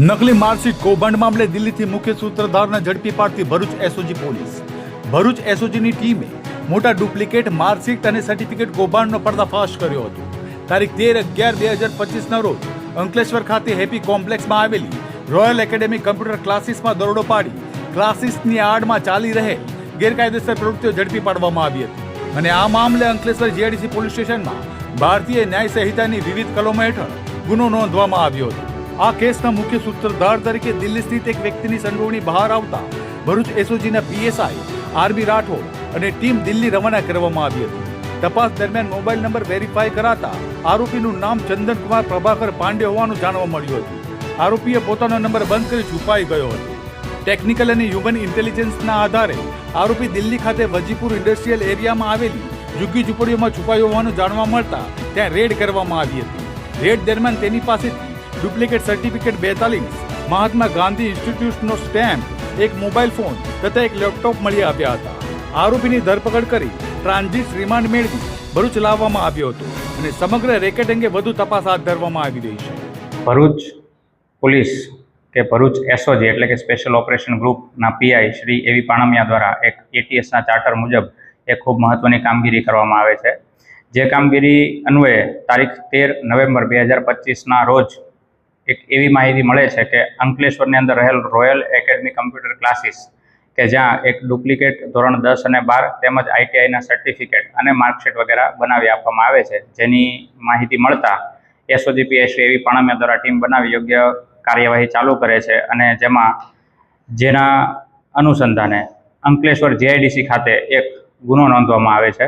નકલી માર્કશીટ કૌભાંડ મામલે દિલ્હીથી મુખ્ય સૂત્રધારને ઝડપી પાડતી ભરૂચ એસઓજી પોલીસ. ભરૂચ એસઓજીની ટીમે મોટા ડુપ્લિકેટ માર્કશીટ અને સર્ટિફિકેટ કૌભાંડનો પર્દાફાશ કર્યો હતો. તારીખ તેર અગિયાર બે હજાર પચીસના રોજ અંકલેશ્વર ખાતે હેપી કોમ્પ્લેક્સમાં આવેલી રોયલ એકેડેમી કમ્પ્યુટર ક્લાસીસમાં દરોડો પાડી ક્લાસીસની આડમાં ચાલી રહે ગેરકાયદેસર પ્રવૃત્તિઓ ઝડપી પાડવામાં આવી હતી. અને આ મામલે અંકલેશ્વર જીઆઈડીસી પોલીસ સ્ટેશનમાં ભારતીય ન્યાય સંહિતાની વિવિધ કલમો હેઠળ ગુનો નોંધવામાં આવ્યો હતો. આ કેસના મુખ્ય સૂત્રધાર તરીકે દિલ્હી સ્થિત એક વ્યક્તિની સંડોવણી બહાર આવતા ભરૂચ એસઓજીના પીએસઆઈ આરબી રાઠોડ અને ટીમ દિલ્હી રવાના કરવામાં આવી હતી. તપાસ દરમિયાન મોબાઈલ નંબર વેરીફાઈ કરાતા આરોપીનું નામ ચંદનકુમાર પ્રભાકર પાંડે હોવાનું જાણવા મળ્યું હતું. આરોપીએ પોતાનો નંબર બંધ કરી છુપાઈ ગયો હતો. ટેકનિકલ અને હ્યુમન ઇન્ટેલિજન્સના આધારે આરોપી દિલ્હી ખાતે વજીપુર ઇન્ડસ્ટ્રીયલ એરિયામાં આવેલી ઝુગ્ગી ઝૂંપડીઓમાં છુપાયો હોવાનું જાણવા મળતા ત્યાં રેડ કરવામાં આવી હતી. રેડ દરમિયાન તેની પાસેથી ડુપ્લિકેટ સર્ટિફિકેટ બેતાલીસ, મહાત્મા ગાંધી ઇન્સ્ટિટ્યૂટનો સ્ટેમ્પ, એક મોબાઈલ ફોન, તથા એક લેપટોપ મળી આવ્યા હતા. આરોપીની ધરપકડ કરી ટ્રાન્ઝિટ રિમાન્ડ મેળવી ભરૂચ લાવવામાં આવ્યો હતો અને સમગ્ર રેકેટ અંગે વધુ તપાસ હાથ ધરવામાં આવી રહી છે. ભરૂચ પોલીસ કે ભરૂચ એસઓજી એટલે કે સ્પેશિયલ ઓપરેશન ગ્રુપના પીઆઈ શ્રી એવી પાણમિયા દ્વારા એક એટીએસના ચાર્ટર મુજબ એક ખૂબ મહત્ત્વની કામગીરી કરવામાં આવે છે. જે કામગીરી અન્વયે તારીખ તેર નવેમ્બર બે હજાર પચીસના રોજ એક એવી માહિતી મળે છે કે અંકલેશ્વરની અંદર રહેલ રોયલ એકેડમી કમ્પ્યુટર ક્લાસીસ કે જ્યાં એક ડુપ્લિકેટ ધોરણ દસ અને બાર તેમજ આઈટીઆઈના સર્ટિફિકેટ અને માર્કશીટ વગેરે બનાવી આપવામાં આવે છે. જેની માહિતી મળતા એસઓજી પીએસસી એવી પાણમિયા દ્વારા ટીમ બનાવી યોગ્ય કાર્યવાહી ચાલુ કરે છે અને જેમાં જેના અનુસંધાને અંકલેશ્વર જીઆઈડીસી ખાતે એક ગુનો નોંધવામાં આવે છે.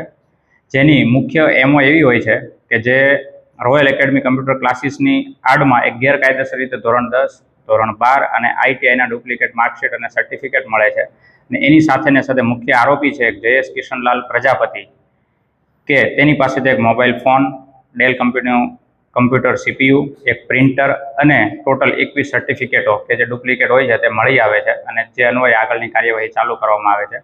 જેની મુખ્ય એમો એવી હોય છે કે જે રોયલ એકેડમી કમ્પ્યુટર ક્લાસીસની આડમાં એક ગેરકાયદેસર રીતે ધોરણ દસ, ધોરણ બાર અને આઈટીઆઈના ડુપ્લિકેટ માર્કશીટ અને સર્ટિફિકેટ મળે છે. અને એની સાથે ને સાથે મુખ્ય આરોપી છે એક જયેશ કિશનલાલ પ્રજાપતિ, કે તેની પાસેથી એક મોબાઈલ ફોન ડેલ કંપનીનું કમ્પ્યુટર સીપીયુ એક પ્રિન્ટર અને ટોટલ એકવીસ સર્ટિફિકેટો કે જે ડુપ્લિકેટ હોય છે તે મળી આવે છે અને જે અન્વયે આગળની કાર્યવાહી ચાલુ કરવામાં આવે છે.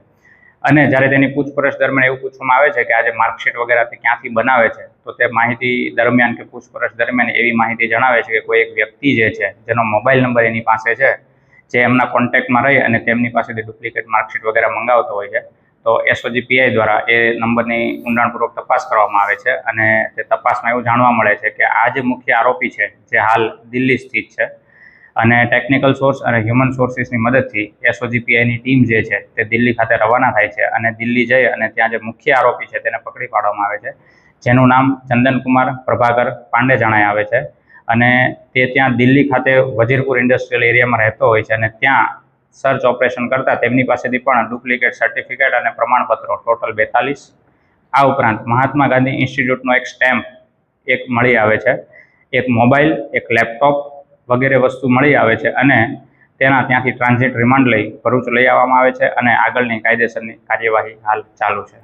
અને જ્યારે તેની પૂછપરછ દરમિયાન એવું પૂછવામાં આવે છે કે આજે માર્કશીટ વગેરે ક્યાંથી બનાવે છે, તો તે માહિતી દરમિયાન કે પૂછપરછ દરમિયાન એવી માહિતી જણાવે છે કે કોઈ એક વ્યક્તિ જે છે, જેનો મોબાઈલ નંબર એની પાસે છે, જે એમના કોન્ટેક્ટમાં રહી અને તેમની પાસેથી ડુપ્લિકેટ માર્કશીટ વગેરે મંગાવતો હોય છે, તો એસઓજી પીઆઈ દ્વારા એ નંબરની ઊંડાણપૂર્વક તપાસ કરવામાં આવે છે અને તે તપાસમાં એવું જાણવા મળે છે કે આ જે મુખ્ય આરોપી છે, જે હાલ દિલ્હી સ્થિત છે અને ટેકનિકલ સોર્સ અને હ્યુમન સોર્સિસની મદદથી એસઓજીપીઆઈની ટીમ જે છે તે દિલ્હી ખાતે રવાના થાય છે અને દિલ્હી જઈ અને ત્યાં જે મુખ્ય આરોપી છે તેને પકડી પાડવામાં આવે છે. જેનું નામ ચંદનકુમાર પ્રભાકર પાંડે જણાય આવે છે અને તે ત્યાં દિલ્હી ખાતે વજીરપુર ઇન્ડસ્ટ્રીયલ એરિયામાં રહેતો હોય છે અને ત્યાં સર્ચ ઓપરેશન કરતાં તેમની પાસેથી પણ ડુપ્લિકેટ સર્ટિફિકેટ અને પ્રમાણપત્રો ટોટલ બેતાલીસ. આ ઉપરાંત મહાત્મા ગાંધી ઇન્સ્ટિટ્યૂટનો એક સ્ટેમ્પ એક મળી આવે છે. એક મોબાઈલ એક લેપટોપ વગેરે વસ્તુ મળી આવે છે અને તેના ત્યાંથી ટ્રાન્ઝિટ રિમાન્ડ લઈ ભરૂચ લઈ આવવામાં આવે છે અને આગળની કાયદેસરની કાર્યવાહી હાલ ચાલુ છે.